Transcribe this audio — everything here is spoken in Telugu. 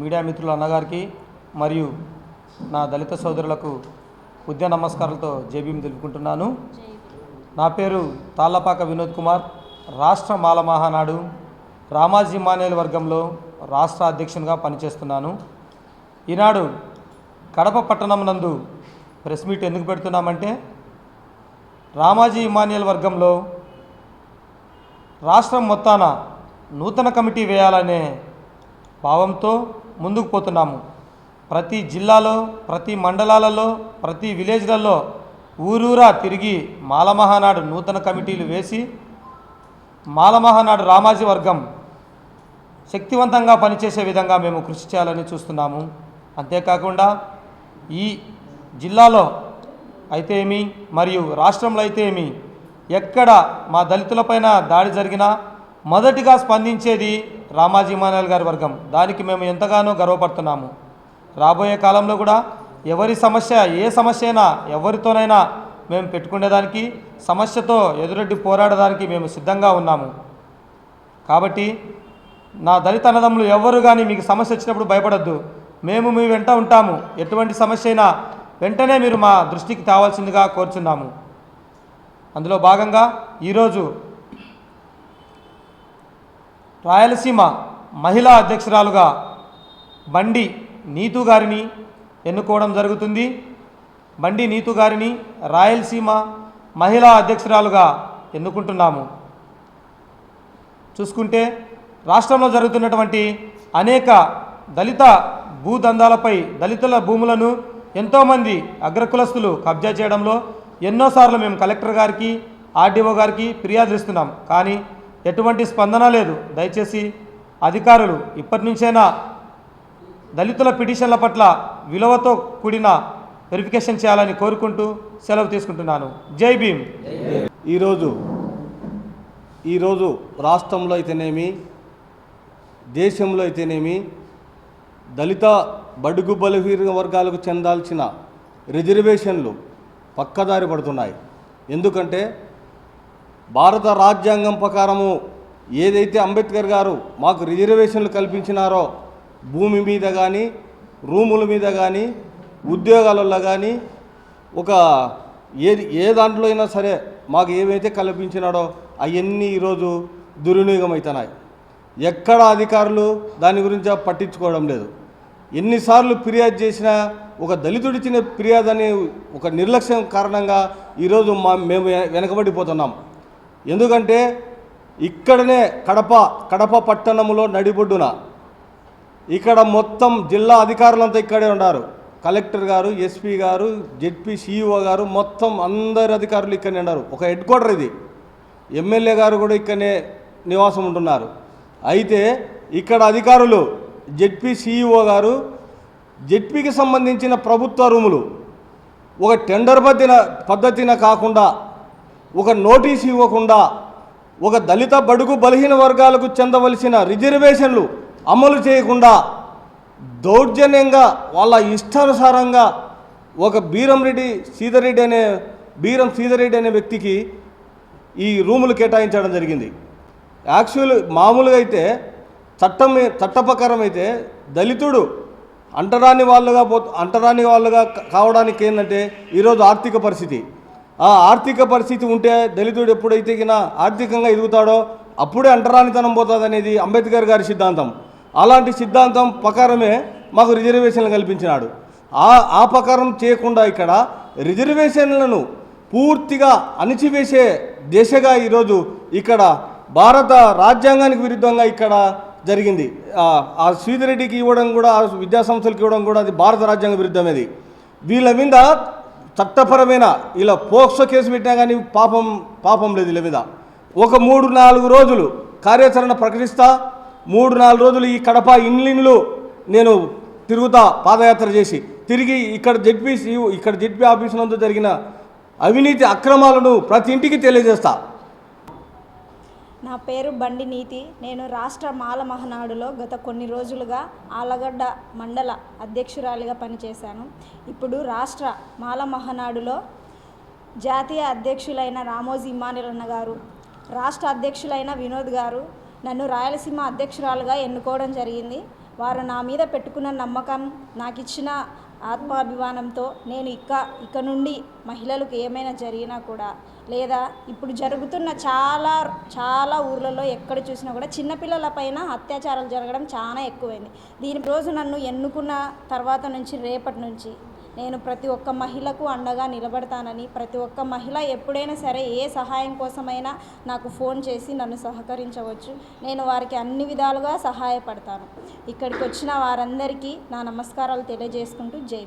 మీడియా మిత్రుల అన్నగారికి మరియు నా దళిత సోదరులకు ఉద్య నమస్కారాలతో జేబీఎం తెలుపుకుంటున్నాను. నా పేరు తాళ్ళపాక వినోద్ కుమార్. రాష్ట్ర మాల మహానాడు రామాజీ మానేల్ వర్గంలో రాష్ట్ర అధ్యక్షునిగా పనిచేస్తున్నాను. ఈనాడు కడప పట్టణం నందు ప్రెస్ మీట్ ఎందుకు పెడుతున్నామంటే రామాజీ ఇమానియల్ వర్గంలో రాష్ట్రం మొత్తాన నూతన కమిటీ వేయాలనే భావంతో ముందుకు పోతున్నాము. ప్రతి జిల్లాలో ప్రతి మండలాలలో ప్రతి విలేజ్లలో ఊరూరా తిరిగి మాలమహానాడు నూతన కమిటీలు వేసి మాలమహానాడు రామాజీ వర్గం శక్తివంతంగా పనిచేసే విధంగా మేము కృషి చేయాలని చూస్తున్నాము. అంతేకాకుండా ఈ జిల్లాలో అయితే ఏమి మరియు రాష్ట్రంలో అయితే ఏమి ఎక్కడ మా దళితులపైన దాడి జరిగినా మొదటిగా స్పందించేది రామాజీ మానల్ గారి వర్గం. దానికి మేము ఎంతగానో గర్వపడుతున్నాము. రాబోయే కాలంలో కూడా ఎవరి సమస్య ఏ సమస్య అయినా ఎవరితోనైనా మేము పెట్టుకునేదానికి సమస్యతో ఎదురెడ్డి పోరాడడానికి మేము సిద్ధంగా ఉన్నాము. కాబట్టి నా దళిత అన్నదమ్ములు ఎవరు కానీ మీకు సమస్య వచ్చినప్పుడు భయపడద్దు. మేము మీ వెంట ఉంటాము. ఎటువంటి సమస్య అయినా వెంటనే మీరు మా దృష్టికి తేవాల్సిందిగా కోరుచున్నాము. అందులో భాగంగా ఈరోజు రాయలసీమ మహిళా అధ్యక్షురాలుగా బండి నీతు గారిని ఎన్నుకోవడం జరుగుతుంది. బండి నీతు గారిని రాయలసీమ మహిళా అధ్యక్షురాలుగా ఎన్నుకుంటున్నాము. చూసుకుంటే రాష్ట్రంలో జరుగుతున్నటువంటి అనేక దళిత భూదందాలపై దళితుల భూములను ఎంతోమంది అగ్రకులస్తులు కబ్జా చేయడంలో ఎన్నోసార్లు మేము కలెక్టర్ గారికి ఆర్డీఓ గారికి ఫిర్యాదు ఇస్తున్నాం కానీ ఎటువంటి స్పందన లేదు. దయచేసి అధికారులు ఇప్పటి నుంచైనా దళితుల పిటిషన్ల పట్ల విలువతో కూడిన వెరిఫికేషన్ చేయాలని కోరుకుంటూ సెలవు తీసుకుంటున్నాను. జై భీమ్. ఈరోజు ఈరోజు రాష్ట్రంలో అయితేనేమి దేశంలో అయితేనేమి దళిత బడుగు బలహీన వర్గాలకు చెందాల్సిన రిజర్వేషన్లు పక్కదారి పడుతున్నాయి. ఎందుకంటే భారత రాజ్యాంగం ప్రకారము ఏదైతే అంబేద్కర్ గారు మాకు రిజర్వేషన్లు కల్పించినారో భూమి మీద కానీ రూముల మీద కానీ ఉద్యోగాలలో కానీ ఒక ఏది ఏ దాంట్లో అయినా సరే మాకు ఏవైతే కల్పించినాడో అవన్నీ ఈరోజు దుర్వినియోగం అవుతున్నాయి ఎక్కడ అధికారులు దాని గురించి పట్టించుకోవడం లేదు. ఎన్నిసార్లు ఫిర్యాదు చేసినా ఒక దళితుడిచ్చిన ఫిర్యాదు అనే ఒక నిర్లక్ష్యం కారణంగా ఈరోజు మా మేము వె- వెనకబడిపోతున్నాం. ఎందుకంటే ఇక్కడనే కడప కడప పట్టణంలో నడిబొడ్డున ఇక్కడ మొత్తం జిల్లా అధికారులంతా ఇక్కడే ఉన్నారు. కలెక్టర్ గారు ఎస్పీ గారు జెడ్పీ సిఇఓ గారు మొత్తం అందరి అధికారులు ఇక్కడనే ఉన్నారు. ఒక హెడ్ క్వార్టర్ ఇది. ఎమ్మెల్యే గారు కూడా ఇక్కడనే నివాసం ఉంటున్నారు. అయితే ఇక్కడ అధికారులు జెడ్పీ సిఇఓ గారు జెడ్పీకి సంబంధించిన ప్రభుత్వ రూములు ఒక టెండర్ పద్ధతిన పద్ధతిన కాకుండా ఒక నోటీస్ ఇవ్వకుండా ఒక దళిత బడుగు బలహీన వర్గాలకు చెందవలసిన రిజర్వేషన్లు అమలు చేయకుండా దౌర్జన్యంగా వాళ్ళ ఇష్టానుసారంగా ఒక బీరం రెడ్డి సీధరెడ్డి అనే బీరం సీధరెడ్డి అనే వ్యక్తికి ఈ రూములు కేటాయించడం జరిగింది. యాక్చువల్ మామూలుగా అయితే చట్టం మీ- చట్ట అయితే దళితుడు అంటరాని వాళ్ళుగా పో అంటరాని వాళ్ళుగా కావడానికి ఏంటంటే ఈరోజు ఆర్థిక పరిస్థితి. ఆ ఆర్థిక పరిస్థితి ఉంటే దళితుడు ఎప్పుడైతే ఆర్థికంగా ఎదుగుతాడో అప్పుడే అంటరానితనం పోతుంది అనేది అంబేద్కర్ గారి సిద్ధాంతం. అలాంటి సిద్ధాంతం ప్రకారమే మాకు రిజర్వేషన్లు కల్పించినాడు. ఆ ఆ ప్రకారం చేయకుండా ఇక్కడ రిజర్వేషన్లను పూర్తిగా అణిచివేసే దిశగా ఈరోజు ఇక్కడ భారత రాజ్యాంగానికి విరుద్ధంగా ఇక్కడ జరిగింది. ఆ- ఆ ఇవ్వడం కూడా ఆ విద్యాసంస్థలకు ఇవ్వడం కూడా అది భారత రాజ్యాంగ విరుద్ధమేది. వీళ్ళ మీద చట్టపరమైన ఇలా పోక్సో కేసు పెట్టినా కానీ పాపం పాపం లేదు వీళ్ళ మీద. ఒక మూడు నాలుగు రోజులు కార్యాచరణ ప్రకటిస్తా మూడు నాలుగు రోజులు ఈ కడప ఇన్లిన్లు నేను తిరుగుతా పాదయాత్ర చేసి. తిరిగి ఇక్కడ జడ్పీ ఇక్కడ జడ్పీ ఆఫీస్ నందు జరిగిన అవినీతి అక్రమాలను ప్రతి ఇంటికి తెలియజేస్తా. నా పేరు బండి నీతి. నేను రాష్ట్ర మాల మహనాడులో గత కొన్ని రోజులుగా ఆలగడ్డ మండల అధ్యక్షురాలిగా పనిచేశాను. ఇప్పుడు రాష్ట్ర మాల మహనాడులో జాతీయ అధ్యక్షులైన రామోజీ ఇమానులన్న గారు రాష్ట్ర అధ్యక్షులైన వినోద్ గారు నన్ను రాయలసీమ అధ్యక్షురాలుగా ఎన్నుకోవడం జరిగింది. వారు నా మీద పెట్టుకున్న నమ్మకం నాకు ఇచ్చిన ఆత్మాభిమానంతో నేను ఇక ఇక నుండి మహిళలకు ఏమైనా జరిగినా కూడా లేదా ఇప్పుడు జరుగుతున్న చాలా చాలా ఊర్లలో ఎక్కడ చూసినా కూడా చిన్నపిల్లల పైన అత్యాచారాలు జరగడం చాలా ఎక్కువైంది. దీని రోజు నన్ను ఎన్నుకున్న తర్వాత నుంచి రేపటి నుంచి నేను ప్రతి ఒక్క మహిళకు అండగా నిలబడతానని ప్రతి ఒక్క మహిళ ఎప్పుడైనా సరే ఏ సహాయం కోసమైనా నాకు ఫోన్ చేసి నన్ను సహకరించవచ్చు. నేను వారికి అన్ని విధాలుగా సహాయపడతాను. ఇక్కడికి వచ్చిన వారందరికీ నా నమస్కారాలు తెలియజేసుకుంటూ జై